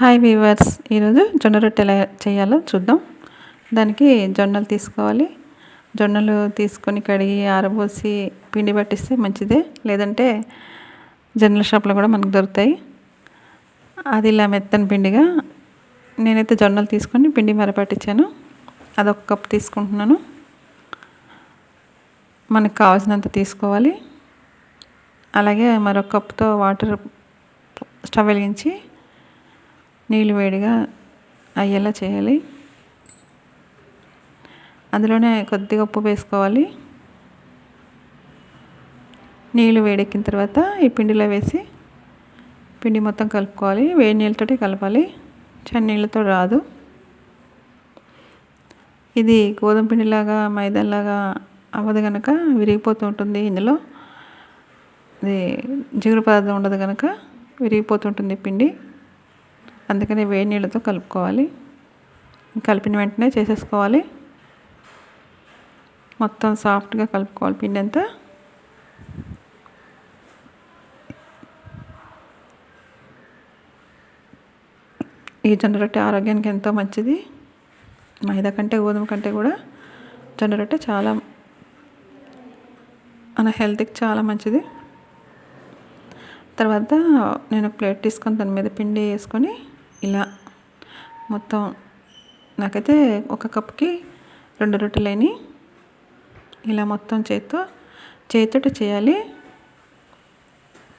Hi weavers ఈరోజు జొన్న రొట్టె ఎలా చేయాలో చూద్దాం. దానికి జొన్నలు తీసుకోవాలి. జొన్నలు తీసుకొని కడిగి ఆరబోసి పిండి పట్టిస్తే మంచిదే. లేదంటే జొన్నల షాప్లో కూడా మనకు దొరుకుతాయి. అది ఇలా మెత్తని పిండిగా నేనైతే జొన్నలు తీసుకొని పిండి మరపట్టించాను అదొక కప్ తీసుకుంటున్నాను. మనకు కావాల్సినంత తీసుకోవాలి. అలాగే మరొక కప్తో వాటర్ స్టవ్ వెలిగించి నీళ్ళు వేడిగా అయ్యేలా చేయాలి. అందులోనే కొద్దిగా ఉప్పు వేసుకోవాలి. నీళ్ళు వేడెక్కిన తర్వాత ఈ పిండిలో వేసి పిండి మొత్తం కలుపుకోవాలి. వేడి నీళ్ళతోటి కలపాలి. చన్నీళ్ళతో రాదు. ఇది గోధుమ పిండిలాగా మైదాలాగా అవ్వదు కనుక విరిగిపోతూ ఉంటుంది ఇందులో. ఇది జిగురు పదార్థం ఉండదు కనుక విరిగిపోతుంటుంది పిండి. అందుకని వేడి నీళ్ళతో కలుపుకోవాలి. కలిపిన వెంటనే చేసేసుకోవాలి. మొత్తం సాఫ్ట్గా కలుపుకోవాలి పిండి అంతా ఈ జొన్న రొట్టె ఆరోగ్యానికి ఎంతో మంచిది. మైదా కంటే గోధుమ కంటే కూడా జొన్న రొట్టె చాలా మన హెల్త్కి చాలా మంచిది. తర్వాత నేను ఒక ప్లేట్ తీసుకొని దాని మీద పిండి వేసుకొని ఇలా మొత్తం నాకైతే ఒక కప్కి రెండు రొట్టెలని ఇలా మొత్తం చేత్తో చేతితో చేయాలి.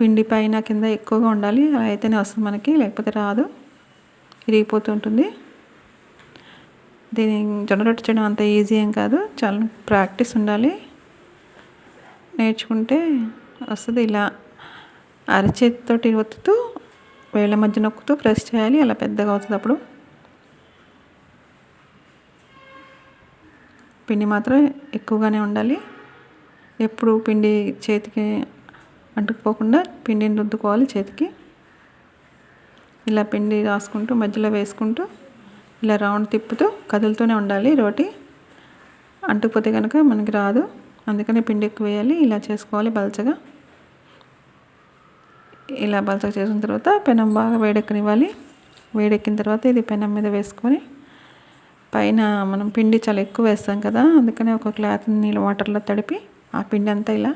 పిండి పైన కింద ఎక్కువగా ఉండాలి. అలా అయితేనే వస్తుంది మనకి లేకపోతే రాదు. విరిగిపోతూ ఉంటుంది. దీని జొన్న రొట్టె చేయడం అంత ఈజీ ఏం కాదు. చాలా ప్రాక్టీస్ ఉండాలి. నేర్చుకుంటే వస్తుంది ఇలా అరచేతితోటి ఒత్తుతూ వేళ్ళ మధ్య నొక్కుతూ ప్రెస్ చేయాలి అలా పెద్దగా అవుతుంది అప్పుడు. పిండి మాత్రం ఎక్కువగానే ఉండాలి. ఎప్పుడు పిండి చేతికి అంటుకుపోకుండా పిండిని రుద్దుకోవాలి చేతికి. ఇలా పిండి రాసుకుంటూ మధ్యలో వేసుకుంటూ ఇలా రౌండ్ తిప్పుతూ కదులుతూనే ఉండాలి రోటి. అంటుకుపోతే కనుక మనకి రాదు. అందుకని పిండి ఎక్కువ వేయాలి ఇలా చేసుకోవాలి బలచగా. ఇలా బలచగా చేసిన తర్వాత పెనం బాగా వేడెక్కనివ్వాలి. వేడెక్కిన తర్వాత ఇది పెనం మీద వేసుకొని పైన మనం పిండి చాలా ఎక్కువ వేస్తాం కదా అందుకనే ఒక క్లాత్ నీళ్ళ వాటర్లో తడిపి ఆ పిండి అంతా ఇలా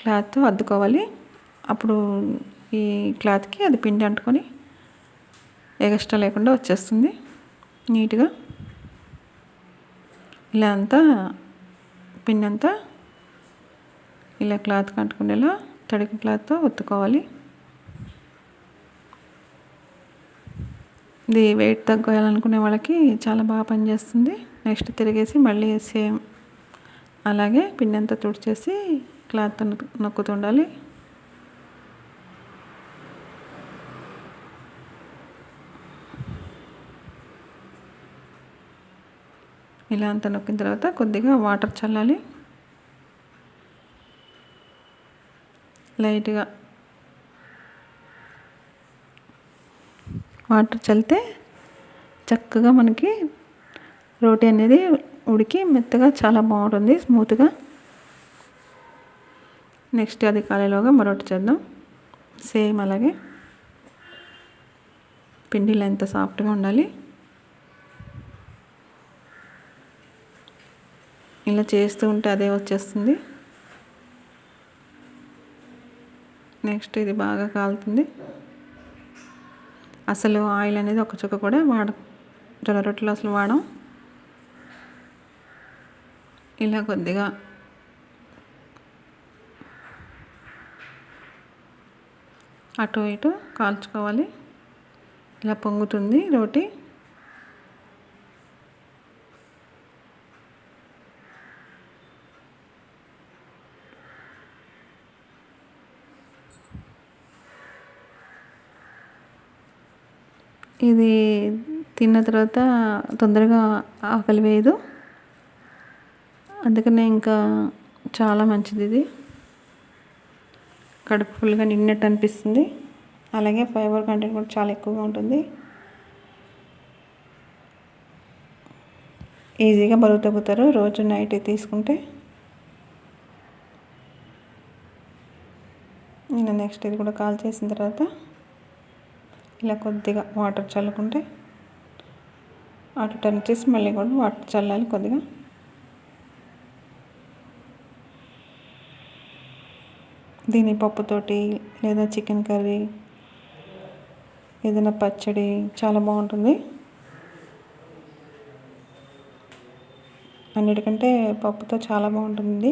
క్లాత్ అద్దుకోవాలి. అప్పుడు ఈ క్లాత్కి అది పిండి అంటుకొని ఎగస్ట్రా లేకుండా వచ్చేస్తుంది నీట్గా. ఇలా అంతా పిండి అంతా ఇలా క్లాత్ కంటుకునేలా తడికి క్లాత్తో ఒత్తుకోవాలి ఇది వెయిట్ తగ్గాలనుకునే వాళ్ళకి చాలా బాగా పనిచేస్తుంది. నెక్స్ట్ తిరిగేసి మళ్ళీ సేమ్ అలాగే పిండి అంతా తుడిచేసి క్లాత్ నొక్కుతుండాలి ఇలా అంతా నొక్కిన తర్వాత కొద్దిగా వాటర్ చల్లాలి. లైట్గా. వాటర్ చల్లితే చక్కగా మనకి రోటీ అనేది ఉడికి మెత్తగా చాలా బాగుంటుంది స్మూత్గా. నెక్స్ట్ అది కాలేలోగా మరొకటి చేద్దాం. సేమ్ అలాగే. పిండిలో ఎంత సాఫ్ట్గా ఉండాలి. ఇలా చేస్తూ ఉంటే అదే వచ్చేస్తుంది. నెక్స్ట్ ఇది బాగా కాలుతుంది. అసలు ఆయిల్ అనేది ఒక చుక్క కూడా వాడ జొన్న రొట్టెలు అసలు వాడం ఇలా కొద్దిగా అటు ఇటు కాల్చుకోవాలి. ఇలా పొంగుతుంది రోటీ. ఇది తిన్న తర్వాత తొందరగా ఆకలి వేయదు. అందుకనే ఇంకా చాలా మంచిది ఇది. కడుపు ఫుల్గా నిన్నట్టు అనిపిస్తుంది. అలాగే ఫైబర్ కంటెంట్ కూడా చాలా ఎక్కువగా ఉంటుంది. ఈజీగా బరువు తగ్గుతారు రోజు నైట్ తీసుకుంటే. నేను నెక్స్ట్ ఇది కూడా కాల్ చేసిన తర్వాత. ఇలా కొద్దిగా వాటర్ చల్లుకుంటే అటు టర్న్ చేసి మళ్ళీ కూడా వాటర్ చల్లాలి కొద్దిగా. దీని పప్పుతోటి లేదా చికెన్ కర్రీ ఏదైనా పచ్చడి చాలా బాగుంటుంది. అన్నిటికంటే పప్పుతో చాలా బాగుంటుంది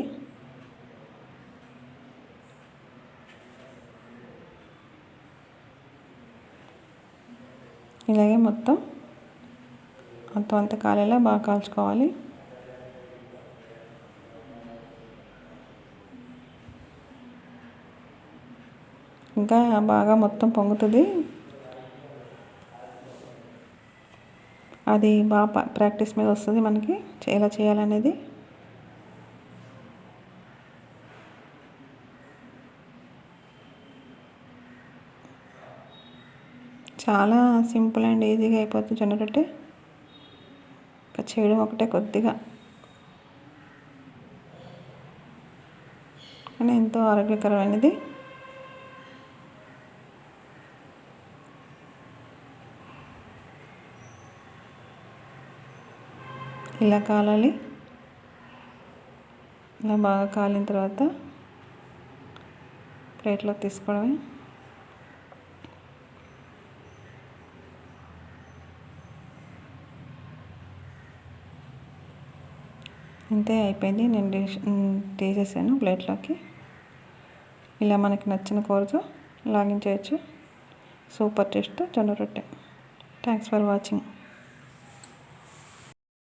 ఇలాగే మొత్తం మొత్తం అంత కాలేలా బాగా కాల్చుకోవాలి. ఇంకా బాగా మొత్తం పొంగుతుంది. అది బాగా ప్రాక్టీస్ మీద వస్తుంది మనకి ఎలా చేయాలనేది. చాలా సింపుల్ అండ్ ఈజీగా అయిపోతుంది జొన్న రొట్టె చేయడం ఒకటే కొద్దిగా. కానీ ఎంతో ఆరోగ్యకరమైనది. ఇలా కాలాలి. ఇలా బాగా కాలిన తర్వాత ప్లేట్లో తీసుకోవడమే. అంతే అయిపోయింది. నేను తీసేసాను ప్లేట్లోకి. ఇలా మనకి నచ్చిన కూరతో లాగిన్ చేయొచ్చు. సూపర్ టేస్ట్ జొన్న రొట్టె. Thanks for watching.